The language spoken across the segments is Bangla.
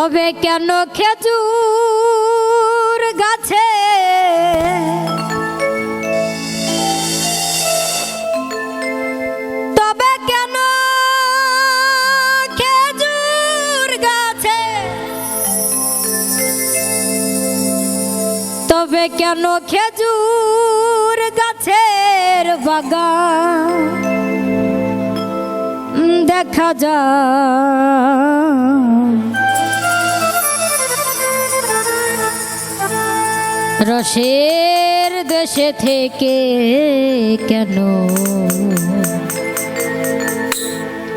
তবে কেন খেজুর গাছে? তবে কেন খেজুর গাছে? তবে কেন গাছের বাগান? দেখা যায় রসের দেশে থেকে কেন?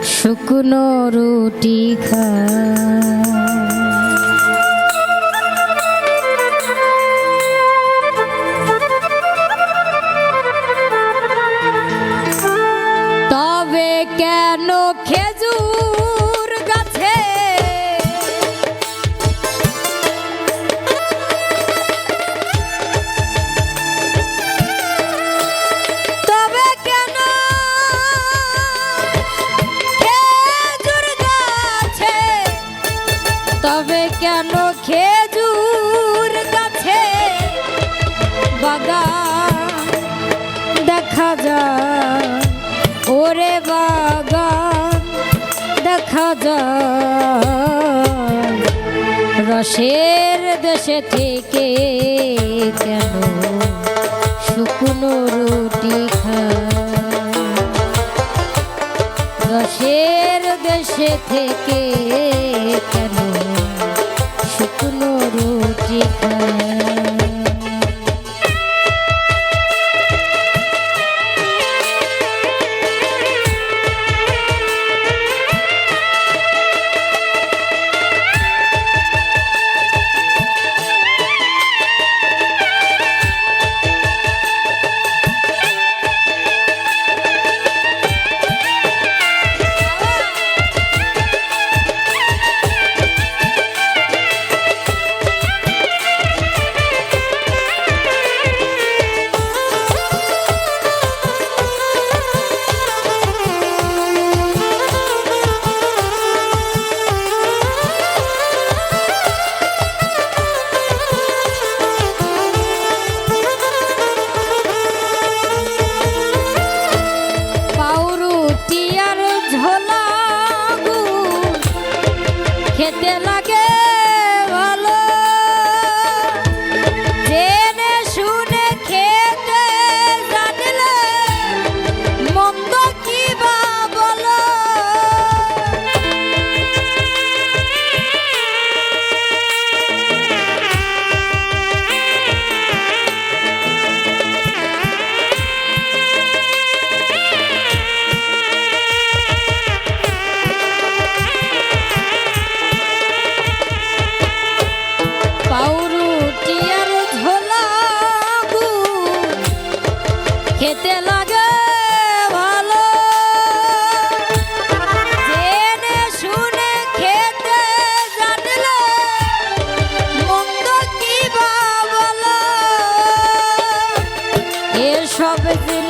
শুকনো রুটি খা। তবে কেন খেজুর গাছে তবে কেন খেজুর গাছে বাগান দেখা যায়? ওরে বাগান দেখা যায়। রসের দেশে থেকে কেন শুকনো রুটি খায়? রসের দেশে থেকে love is in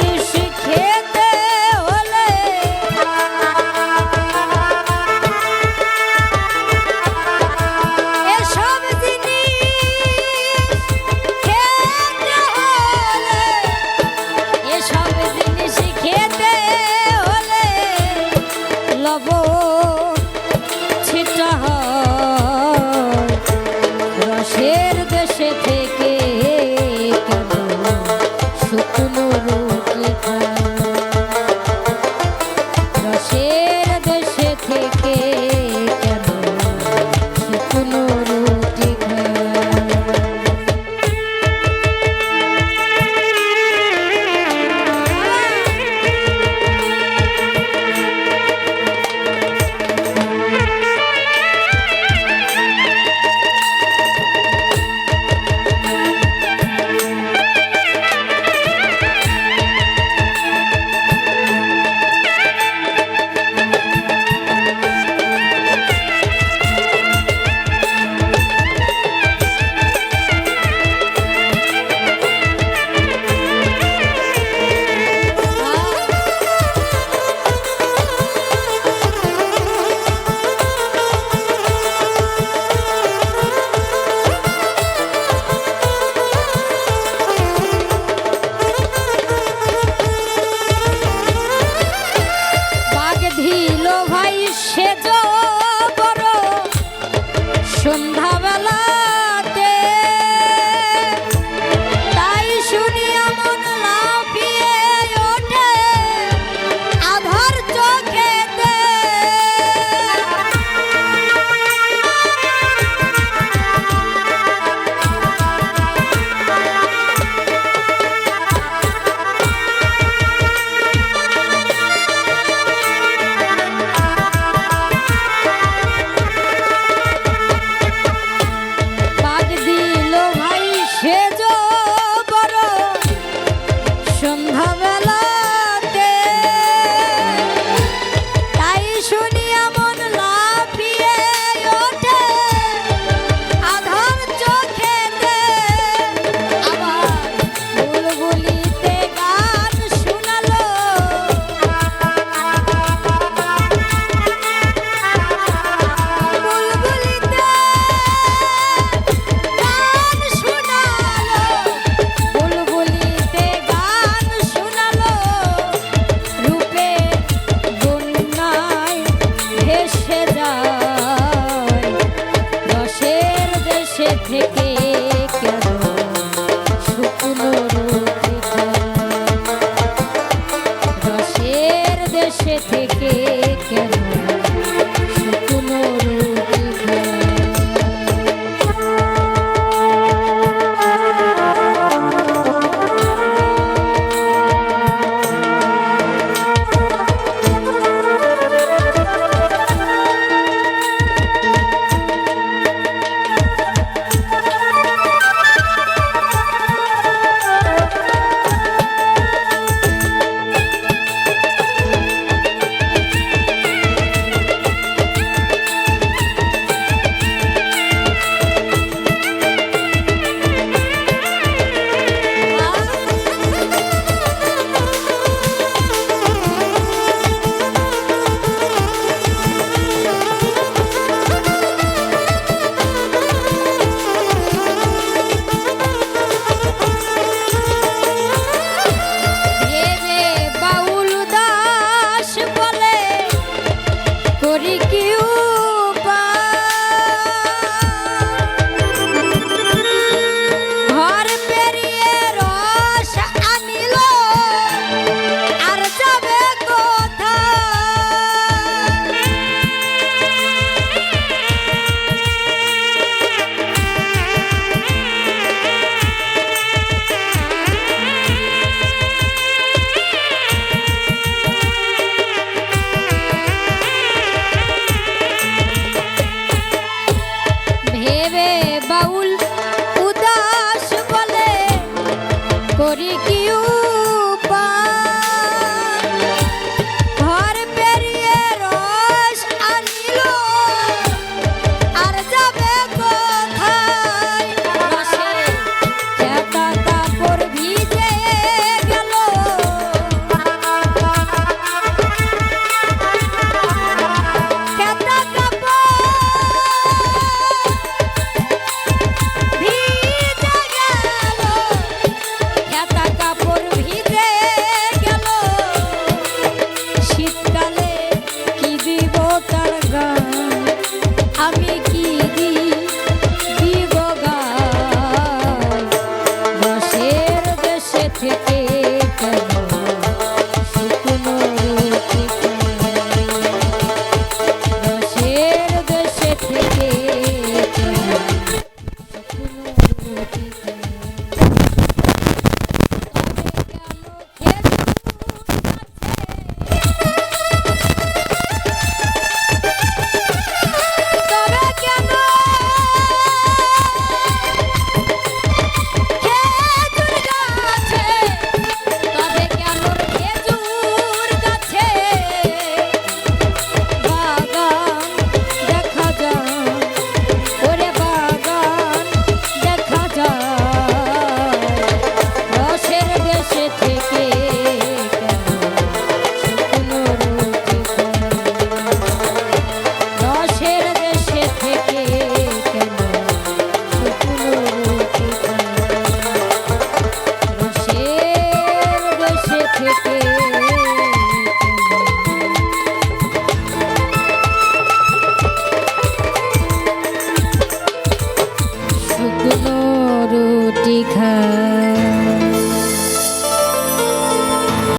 থেকে